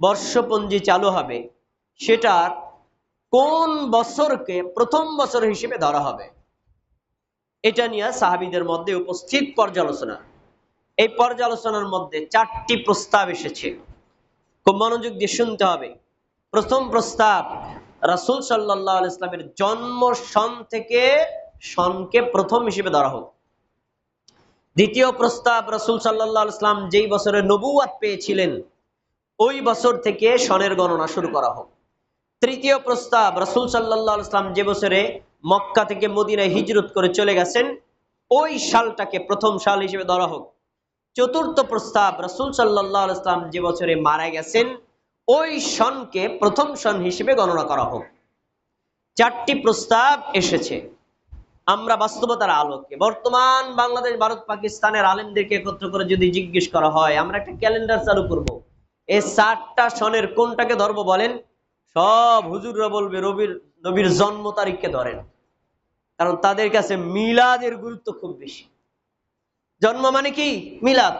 বর্ষপঞ্জি চালু হবে, সেটার কোন বছরকে প্রথম বছর হিসেবে ধরা হবে? এটা নিয়ে সাহাবিদের মধ্যে উপস্থিত পর্যালোচনা। এই পর্যালোচনার মধ্যে চারটি প্রস্তাব এসেছে। খুব মনোযোগ দিয়ে শুনতে হবে। প্রথম প্রস্তাব, রাসুল সাল্লাহ ইসলামের জন্ম সন থেকে সনকে প্রথম হিসেবে ধরা হোক। দ্বিতীয় প্রস্তাব, রাসুল সাল্লাহ ইসলাম যেই বছরে নবুয়াত পেয়েছিলেন ওই বছর থেকে সনের গণনা শুরু করা হোক। তৃতীয় প্রস্তাব, রাসুল সাল্লাহ ইসলাম যে বছরে মক্কা থেকে মদিনায় হিজরত করে চলে গেছেন, ওই সালটাকে প্রথম সাল হিসেবে ধরা হোক। চতুর্থ প্রস্তাব, রাসুল সাল্লাহ ইসলাম যে বছরে মারা গেছেন, ওই সনকে প্রথম সন হিসেবে গণনা করা হোক। চারটি প্রস্তাব এসেছে। আমরা বাস্তবতার আলোকে, বর্তমান বাংলাদেশ, ভারত, পাকিস্তানের আলেমদেরকে একত্র করে যদি জিজ্ঞেস করা হয়, আমরা একটা ক্যালেন্ডার চালু করব। এই চারটা সনের কোনটাকে ধরবো বলেন? সব হুজুররা বলবে রবির, নবীর জন্ম তারিখকে ধরেন। কারণ তাদের কাছে মিলাদের গুরুত্ব খুব বেশি। জন্ম মানে কি? মিলাদ।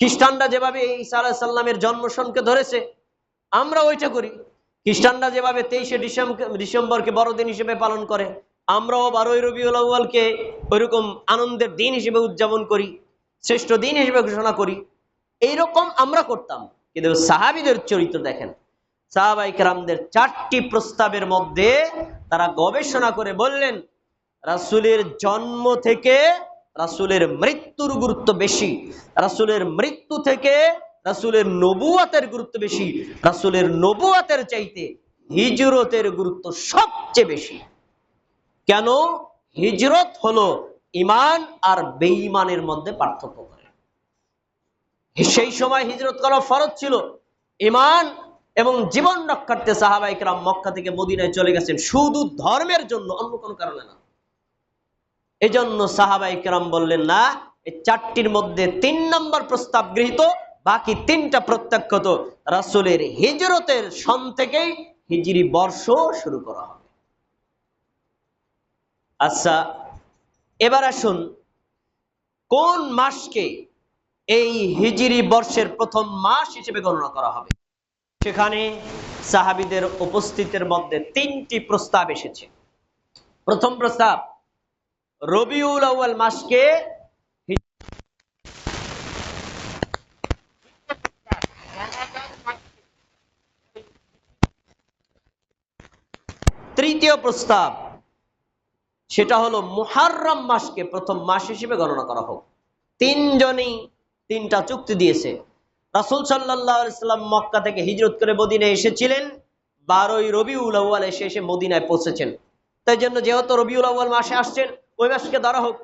খ্রিস্টানরা যেভাবে ঈসা আলাহ সাল্লামের জন্ম সনকে ধরেছে, আমরা ওইটা করি। খ্রিস্টানরা যেভাবে তেইশে ডিসেম্বর ডিসেম্বরকে বড়দিন হিসেবে পালন করে, আমরাও বারোই রবিউল আউ্বালকে ওইরকম আনন্দের দিন হিসেবে উদযাপন করি, শ্রেষ্ঠ দিন হিসেবে ঘোষণা করি। এইরকম আমরা করতাম। কিন্তু সাহাবিদের চরিত্র দেখেন। সাহাবাইকেরামদের চারটি প্রস্তাবের মধ্যে তারা গবেষণা করে বললেন, রাসুলের জন্ম থেকে রাসুলের মৃত্যুর গুরুত্ব বেশি, রাসুলের মৃত্যু থেকে রাসুলের নবুয়াতের গুরুত্ব বেশি, রাসুলের নবুয়াতের চাইতে হিজরতের গুরুত্ব সবচেয়ে বেশি। কেন? হিজরত হলো ইমান আর বেঈমানের মধ্যে পার্থক্য। সেই সময় হিজরত করা ফরজ ছিল। ইমান এবং জীবন রক্ষার্থে সাহাবাইকরাম মক্কা থেকে মদিনায় চলে গেছেন। শুধু ধর্মের জন্য, অন্য কোনো কারণে না। এজন্য সাহাবাইকরাম বললেন, না, এই চারটির মধ্যে তিন নম্বর প্রস্তাব গৃহীত, বাকি তিনটা প্রত্যাখ্যত রাসুলের হিজরতের সন থেকেই হিজরি বর্ষ শুরু করা হবে। আচ্ছা এবার আসুন, কোন মাসকে এই হিজিরি বর্ষের প্রথম মাস হিসেবে গণনা করা হবে। সেখানে সাহাবিদের উপস্থিতের মধ্যে তিনটি প্রস্তাব এসেছে। প্রথম প্রস্তাব, রবিউল আউ্য়াল মাসকে তৃতীয় প্রস্তাব, সেটা হলো মুহাররম মাসকে প্রথম মাস হিসেবে গণনা করা হোক। তিনজনই তিনটা চুক্তি দিয়েছে। রাসুল সাল্লাহাম মক্কা থেকে হিজরত করে মদিনায় এসেছিলেন। বারোই রবিউল আউ্য়াল এসে এসে মদিনায় পৌঁছেছেন। তাই জন্য যেহেতু রবিউল আউ্য়াল মাসে আসছেন, ওই মাসকে ধরা হোক।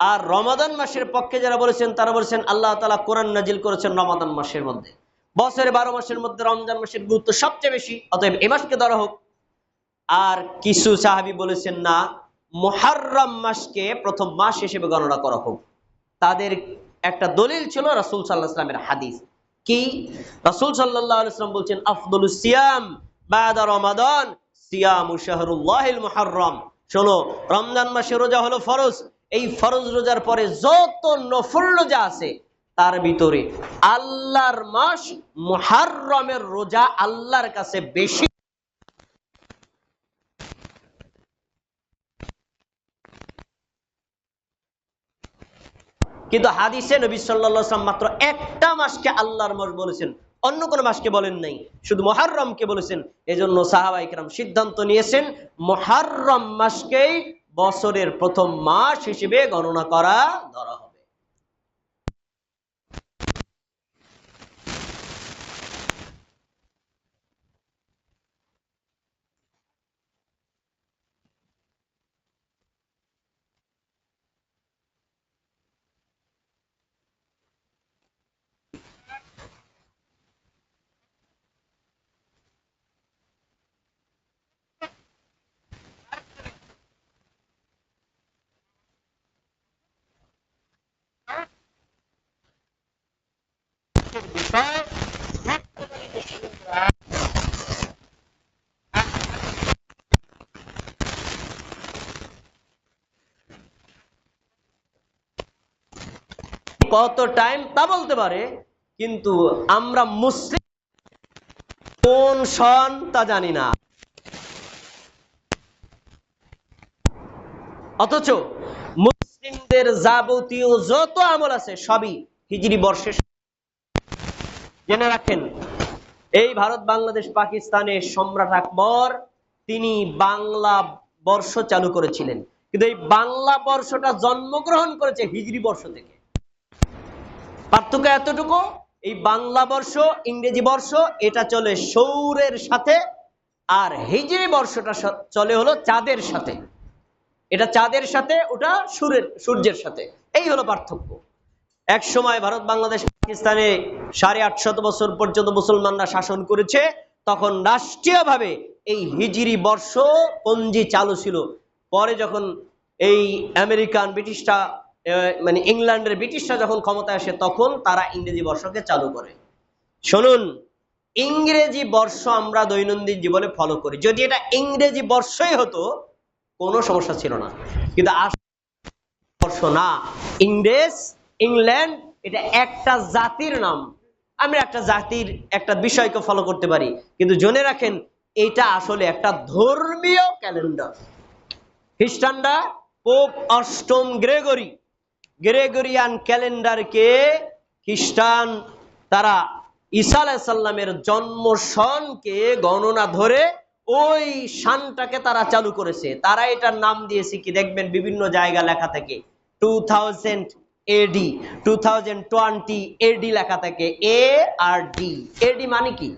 আর রমাদান মাসের পক্ষে যারা বলেছেন, তারা বলেছেন, আল্লাহ তালা কোরআন নাজিল করেছেন রমাদান মাসের মধ্যে। বছরে বারো মাসের মধ্যে রমজান মাসের গুরুত্ব সবচেয়ে বেশি, অতএব এ মাসকে ধরা হোক। আর কিছু সাহাবি বলেছেন না, মোহার্রম মাসকে প্রথম মাস হিসেবে গণনা করা হোক। তাদের একটা দলিল ছিল রাসুল সাল্লাহ ইসলামের হাদিস। কি? রাসুল সাল্লাহ ইসলাম বলছেন আফদুল সিয়াম বাদা রমাদান, সিয়াম শাহরুল্লাহিল মুহাররম। শোনো, রমজান মাসে রোজা হলো ফরজ। এই ফরজ রোজার পরে যত নফল রোজা আছে, তার ভিতরে আল্লাহর মাস মুহাররমের রোজা আল্লাহর কাছে বেশি কিন্তু হাদিসে নবী সাল্লাম মাত্র একটা মাসকে আল্লাহর মাস বলেছেন। অন্য কোনো মাসকে বলেন নাই। শুধু মহারমকে বলেছেন। এজন্য সাহাবাইকরাম সিদ্ধান্ত নিয়েছেন মহারম মাসকেই বছরের প্রথম মাস হিসেবে গণনা করা ধরা হবে কত টাইম তা বলতে পারে, কিন্তু আমরা মুসলিম, কোন সন তা জানি না। অথচ মুসলিমদের যাবতীয় যত আমল আছে, সবই হিজরি বর্ষে জেনে রাখেন, এই ভারত, বাংলাদেশ, পাকিস্তানের সম্রাট আকবর, তিনি বাংলা বর্ষ চালু করেছিলেন। কিন্তু এই বাংলা বর্ষটা জন্মগ্রহণ করেছে হিজরি বর্ষ থেকে। পার্থক্য এতটুকু? এই বাংলা বর্ষ, ইংরেজি বর্ষ, এটা চলে সৌরের সাথে, আর হিজরি বর্ষটা চলে হলো চাঁদের সাথে। এটা চাঁদের সাথে, ওটা সুরের, সূর্যের সাথে। এই হলো পার্থক্য। এক সময় ভারত, বাংলাদেশ, পাকিস্তানে সাড়ে আটশত বছর পর্যন্ত মুসলমানরা শাসন করেছে, তখন রাষ্ট্রীয়ভাবে এই হিজরি বর্ষ পঞ্জি চালু ছিল। পরে যখন এই আমেরিকান ব্রিটিশরা মানে ইংল্যান্ডের ব্রিটিশরা যখন ক্ষমতায় আসে, তখন তারা ইংরেজি বর্ষকে চালু করে। শুনুন, ইংরেজি বর্ষ আমরা দৈনন্দিন জীবনে ফলো করি। যদি এটা ইংরেজি বর্ষই হতো, কোনো সমস্যা ছিল না। কিন্তু বর্ষ না। ইংরেজ, ইংল্যান্ড, এটা একটা জাতির নাম। আমরা একটা জাতির একটা বিষয়কে ফলো করতে পারি। কিন্তু জেনে রাখেন, এটা আসলে একটা ধর্মীয় ক্যালেন্ডার খ্রিস্টানরা পোপ অষ্টম গ্রেগরি গ্রেগরিয়ান ক্যালেন্ডারকে খ্রিস্টান তারা ঈসা আলাইসাল্লামের জন্ম সনকে গণনা ধরে ওই শানটাকে তারা চালু করেছে। তারা এটার নাম দিয়েছে কি দেখবেন বিভিন্ন জায়গা লেখা থাকে। Two thousand AD two thousand twenty AD লেখা থাকে। এ আর ডি এডি মানে কি?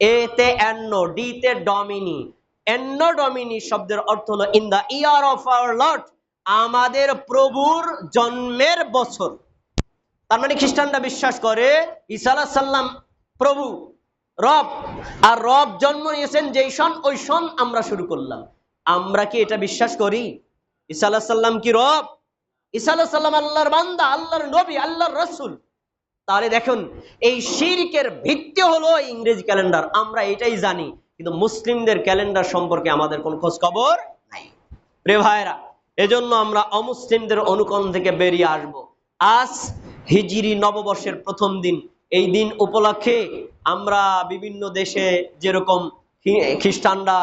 এ তে অ্যান্ন ডি তে ডমিনি। অ্যান্ন ডমিনি শব্দের অর্থ হলো in the year of our lord আমাদের প্রভুর জন্মের বছর। তার মানে খ্রিস্টানরা বিশ্বাস করে, ঈসা সাল্লাম প্রভু, রব, আর রব জন্ম নিয়েছেন যেই সন, ওই সন আমরা শুরু করলাম। আমরা কি এটা বিশ্বাস করি? ঈসা সাল্লাম কি রব? ঈসা সাল্লাম আল্লাহর বান্দা, আল্লাহর নবী, আল্লাহর রসুল। তাহলে দেখুন, এই শিরকের ভিত্তি হলো ইংরেজি ক্যালেন্ডার। আমরা এটাই জানি, কিন্তু মুসলিমদের ক্যালেন্ডার সম্পর্কে আমাদের কোনো খোঁজ খবর নাই। প্রিয় ভাইরা এজন্য আমরা অমুসলিমদের অনুকরণ থেকে বেরিয়ে আসব। আজ হিজিরি নববর্ষের প্রথম দিন। এই দিন উপলক্ষে আমরা বিভিন্ন দেশে যেরকম খ্রিস্টানরা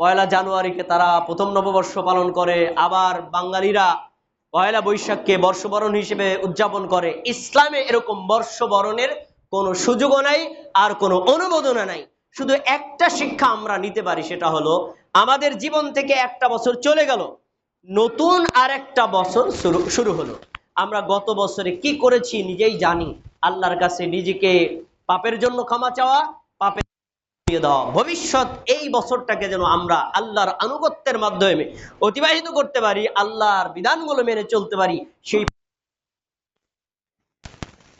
পয়লা জানুয়ারিকে তারা প্রথম নববর্ষ পালন করে, আবার বাঙালিরা পয়লা বৈশাখকে বর্ষবরণ হিসেবে উদযাপন করে। ইসলামে এরকম বর্ষবরণের কোনো সুযোগও নাই, আর কোনো অনুমোদনও নাই। শুধু একটা শিক্ষা আমরা নিতে পারি, সেটা হলো, আমাদের জীবন থেকে একটা বছর চলে গেল নতুন আর একটা বছর শুরু শুরু হলো। আমরা গত বছরে কি করেছি নিজেই জানি। আল্লাহর কাছে নিজেকে পাপের জন্য ক্ষমা চাওয়া, পাপের ভবিষ্যৎ এই বছরটাকে যেন আমরা আল্লাহর আনুগত্যের মাধ্যমে অতিবাহিত করতে পারি, আল্লাহর বিধানগুলো মেনে চলতে পারি, সেই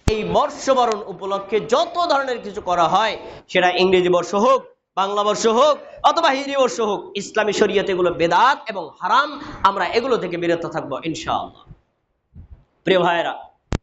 এই বর্ষবরণ উপলক্ষে যত ধরনের কিছু করা হয়, সেটা ইংরেজি বর্ষ হোক বাংলা বর্ষ হোক অথবা হিন্দি বর্ষ হোক, ইসলামী শরীয়তে এগুলো বেদাত এবং হারাম, আমরা এগুলো থেকে বিরত থাকব, ইনশাআল্লাহ। প্রিয় ভাইয়েরা